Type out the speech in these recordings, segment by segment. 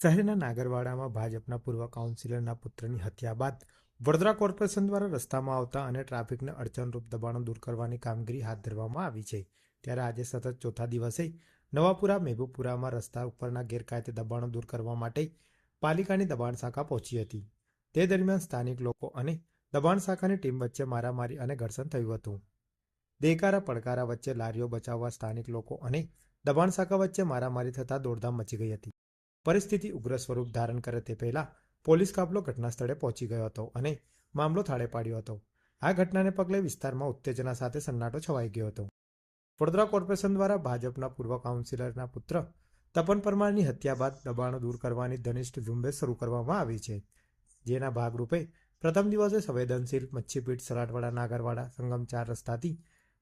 શહેરના નાગરવાડામાં ભાજપના પૂર્વ કાઉન્સિલરના પુત્રની હત્યા બાદ વડોદરા કોર્પોરેશન દ્વારા રસ્તામાં આવતા અને ટ્રાફિકને અડચણરૂપ દબાણો દૂર કરવાની કામગીરી હાથ ધરવામાં આવી છે. ત્યારે આજે સતત ચોથા દિવસે નવાપુરા મેભુપુરામાં રસ્તા ઉપરના ગેરકાયદે દબાણો દૂર કરવા માટે પાલિકાની દબાણ શાખા પહોંચી હતી. તે દરમિયાન સ્થાનિક લોકો અને દબાણ શાખાની ટીમ વચ્ચે મારામારી અને ઘર્ષણ થયું હતું. દેકારા પડકારા વચ્ચે લારીઓ બચાવવા સ્થાનિક લોકો અને દબાણ શાખા વચ્ચે મારામારી થતાં દોડધામ મચી ગઈ હતી. પરિસ્થિતિ ઉગ્ર સ્વરૂપ ધારણ કરે તે પહેલા પોલીસ કાફલો ઘટના સ્થળે પહોંચી ગયો હતો અને મામલો થાળે પાડ્યો હતો. આ ઘટનાને પગલે વિસ્તારમાં ઉત્તેજના સાથે સન્નાટો છવાઈ ગયો હતો. વડોદરા કોર્પોરેશન દ્વારા ભાજપના પૂર્વ કાઉન્સિલરના પુત્ર તપન પરમારની હત્યા બાદ દબાણો દૂર કરવાની ઘનિષ્ઠ ઝુંબેશ શરૂ કરવામાં આવી છે. જેના ભાગરૂપે પ્રથમ દિવસે સંવેદનશીલ મચ્છીપીઠ સરાટવાડા, નાગરવાડા, સંગમ ચાર રસ્તાથી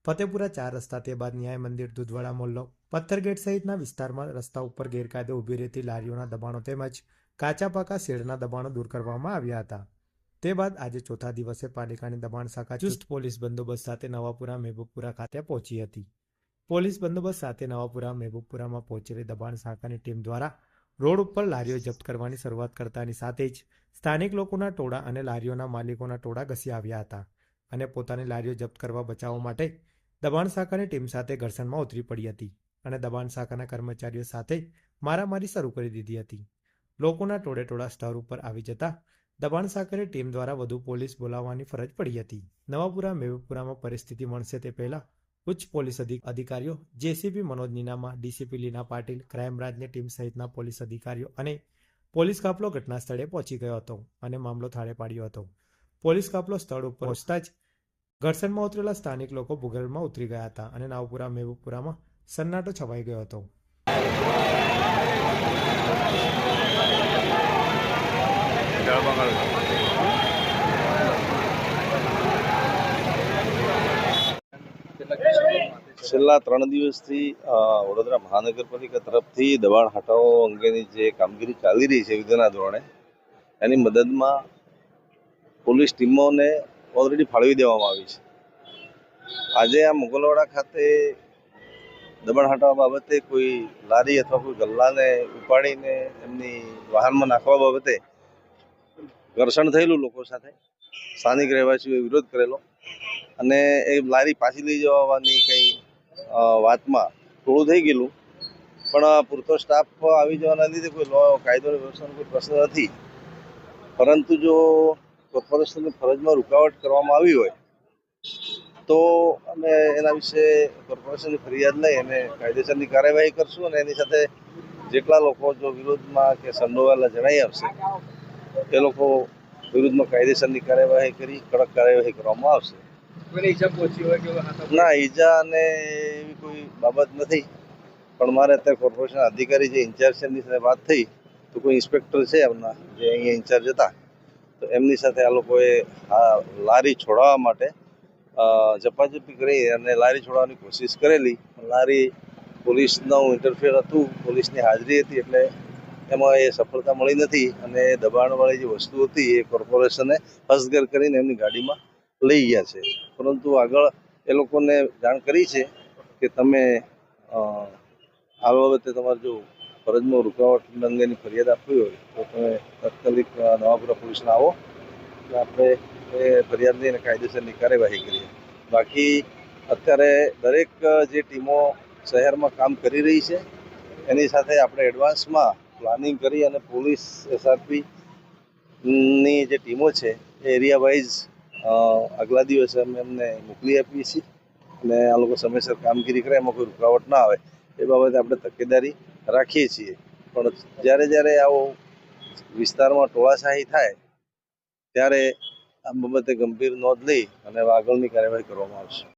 ફતેપુરા ચાર રસ્તા તે બાદ ન્યાય મંદિર દૂધવાડા મોલ્લો. પથ્થરગેટ સહિતના વિસ્તારમાં રસ્તા ઉપર ગેરકાયદે ઊભી રહેતી લારીઓના દબાણો તેમજ કાચા પાકા શેડના દબાણો દૂર કરવામાં આવ્યા હતા. તે બાદ આજે ચોથા દિવસે પાલિકાની દબાણ શાખા ચુસ્ત પોલીસ બંદોબસ્ત સાથે નવાપુરા મહેબૂબપુરા ખાતે પહોંચી હતી. પોલીસ બંદોબસ્ત સાથે નવાપુરા મહેબૂબપુરામાં પહોંચેલી દબાણ શાખાની ટીમ દ્વારા રોડ ઉપર લારીઓ જપ્ત કરવાની શરૂઆત કરતાની સાથે જ સ્થાનિક લોકોના ટોળા અને લારીઓના માલિકોના ટોળા ઘસી આવ્યા હતા અને પોતાની લારીઓ જપ્ત કરવા બચાવવા માટે દબાણ શાખાની ટીમ સાથે ઘર્ષણમાં ઉતરી પડી હતી અને દબાણ શાખાના કર્મચારીઓ સાથે મારામારી શરૂ કરી દીધી હતી. લોકોના ટોળેટોળા સ્થળ ઉપર આવી જતા દબાણ શાખાની ટીમ દ્વારા વધુ પોલીસ બોલાવવાની ફરજ પડી હતી. નવાપુરા, મેવપુરામાં પરિસ્થિતિ મળશે તે પહેલા ઉચ્ચ પોલીસ અધિક અધિકારીઓ JCP Manoj Ninama, DCP Leena Patil crime બ્રાન્ચની ટીમ સહિતના પોલીસ અધિકારીઓ અને પોલીસ કાફલો ઘટના સ્થળે પહોંચી ગયો હતો અને મામલો થાળે પાડ્યો હતો. પોલીસ કાફલો સ્થળ ઉપર પહોંચતા જ ઘર્ષણમાં ઉતરેલા સ્થાનિક લોકો ભૂગર્ભમાં ઉતરી ગયા હતા અને નાવપુરા મેહબુપુરામાં સન્નાટો છવાઈ ગયો હતો. છેલ્લા ત્રણ દિવસથી વડોદરા મહાનગરપાલિકા તરફથી દબાણ હટાવો અંગેની જે કામગીરી ચાલી રહી છે યુદ્ધના ધોરણે, એની મદદમાં પોલીસ ટીમોને ઓલરેડી ફાળવી દેવામાં આવી છે. આજે આ મુગલવાડા ખાતે દબાણ હટાવવા બાબતે કોઈ લારી અથવા કોઈ ગલ્લાને ઉપાડીને એમની વાહનમાં નાખવા બાબતે ઘર્ષણ થયેલું લોકો સાથે. સ્થાનિક રહેવાસીઓએ વિરોધ કરેલો. અને એ લારી પાછી લઈ જવાની કંઈ વાતમાં થોડું થઈ ગયેલું. પણ પૂરતો સ્ટાફ આવી જવાના લીધે કોઈ કાયદો વ્યવસ્થાનો કોઈ પ્રશ્ન નથી. પરંતુ જો કોર્પોરેશનની ફરજમાં રૂકાવટ કરવામાં આવી હોય તો અમે એના વિશે કોર્પોરેશનની ફરિયાદ લઈ અને કાયદેસરની કાર્યવાહી કરશું અને એની સાથે જેટલા લોકો જો વિરોધમાં કે સંડોવાયેલા જણાઈ આવશે એ લોકો વિરુદ્ધમાં કાયદેસરની કાર્યવાહી કરી કડક કાર્યવાહી કરવામાં આવશે. ના ઈજા અને એવી કોઈ બાબત નથી પણ મારે અત્યારે કોર્પોરેશન અધિકારી જે ઇન્ચાર્જ છે એમની સાથે વાત થઈ તો કોઈ ઇન્સ્પેક્ટર છે એમના જે અહીંયા ઇન્ચાર્જ હતા તો એમની સાથે આ લોકોએ આ લારી છોડાવવા માટે ઝપાઝપી કરી અને લારી છોડાવવાની કોશિશ કરેલી. લારી પોલીસનું ઇન્ટરફેર હતું, પોલીસની હાજરી હતી એટલે એમાં એ સફળતા મળી નથી અને દબાણવાળી જે વસ્તુ હતી એ કોર્પોરેશને હસ્તગર કરીને એમની ગાડીમાં લઈ ગયા છે. પરંતુ આગળ એ લોકોને જાણ કરી છે કે તમે આ બાબતે તમારે જો ફરજમાં રૂકાવટ અંગેની ફરિયાદ આપવી હોય તો તમે તાત્કાલિક નવાપુરા પોલીસને આવો એટલે આપણે એ ફરિયાદ લઈને કાયદેસરની કાર્યવાહી કરીએ. બાકી અત્યારે દરેક જે ટીમો શહેરમાં કામ કરી રહી છે, એની સાથે આપણે એડવાન્સમાં પ્લાનિંગ કરી અને પોલીસ એસઆરપી ની જે ટીમો છે, એ એરિયા વાઇઝ આગલા દિવસે અમે એમને મોકલી આપીએ છીએ અને આ લોકો સમયસર કામગીરી કરે, એમાં કોઈ રૂકાવટ ના આવે. એ બાબતે આપણે તકેદારી રાખીએ છીએ. પણ જ્યારે જ્યારે આવો વિસ્તારમાં ટોળાશાહી થાય, ત્યારે આ બાબતે ગંભીર નોંધ લઈ અને આગળની કાર્યવાહી કરવામાં આવશે.